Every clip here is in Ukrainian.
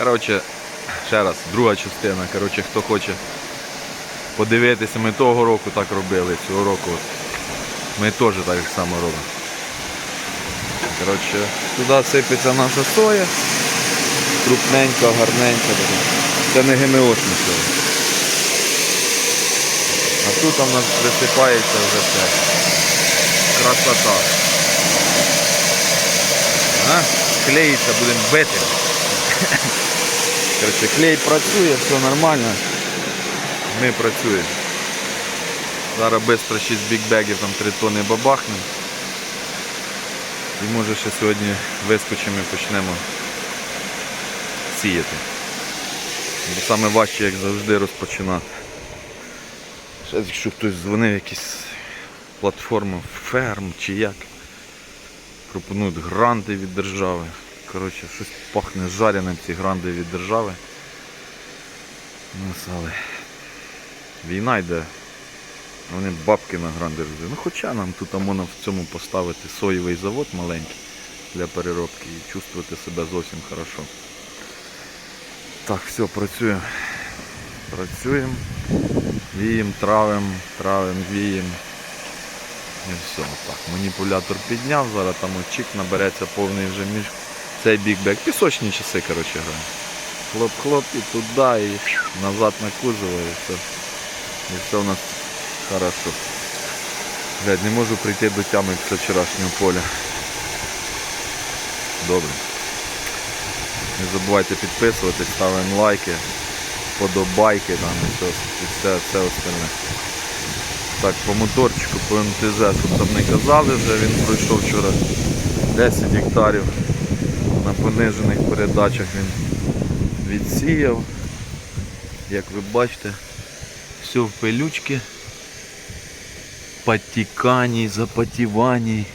Коротше, ще раз, друга частина. Коротше, хто хоче подивитися, ми того року так робили, цього року. от Ми теж так само робимо. Коротше, туди сипеться наша соя. Крупненька, гарненька. Це не ГМОшна соя. А тут у нас присипається вже все. Красота. А? Клеїться, будемо бити. Коротше, клей працює, все нормально. Ми працюємо. Зараз швидко 6 бікбегів, там 3 тони бабахнемо. І може ще сьогодні вискочимо і почнемо сіяти. Бо саме важче, як завжди, розпочинати. Ще якщо хтось дзвонив, якісь платформи ферм чи як. Пропонують гранти від держави. Коротше, щось пахне жареним ці гранди від держави. Ну, але війна йде. Вони бабки на гранди роздають. Ну хоча нам тут можна в цьому поставити соєвий завод маленький для переробки і чувствувати себе зовсім хорошо. Так, все, працюємо. Працюємо. Віємо, травимо, травимо, віємо. І все, так. Маніпулятор підняв, зараз там очік набереться повний вже між цей бікбек. Пісочні часи, коротше, граємо. Хлоп-хлоп і туди, і назад на кузово, і все. І все у нас хорошо. Блядь, не можу прийти до тями після вчорашнього поля. Добре. Не забувайте підписуватись, ставимо лайки, подобайки там і все, і все, все остальне. Так, по моторчику, по МТЗ, тут там не казали вже, він пройшов вчора 10 гектарів. На понижених передачах він відсіяв. Як ви бачите, все в пилючки. Потіканій, запотіваній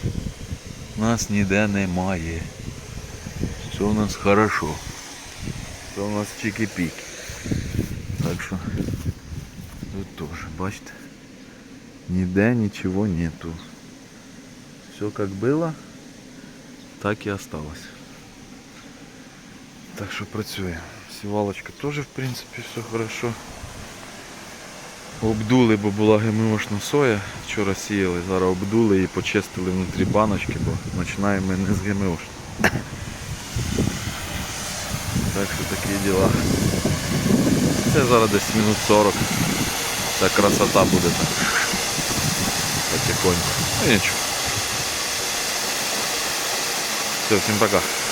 нас ніде немає. Все у нас хорошо. Все у нас чики-піки. Так що тут теж, бачите, ніде нічого нету. Все как было, так і осталось. Так що працює. Сівалочка теж в принципі все хорошо. Обдули, бо була ГМОшна соя. Вчора сіяли, зараз обдули і почистили внутрі баночки, бо починаємо не з ГМОшної. Так що такі діла. Це зараз десь мінут 40. Ця красота буде так. Потихоньку. Ну нічого. Все, всім пока.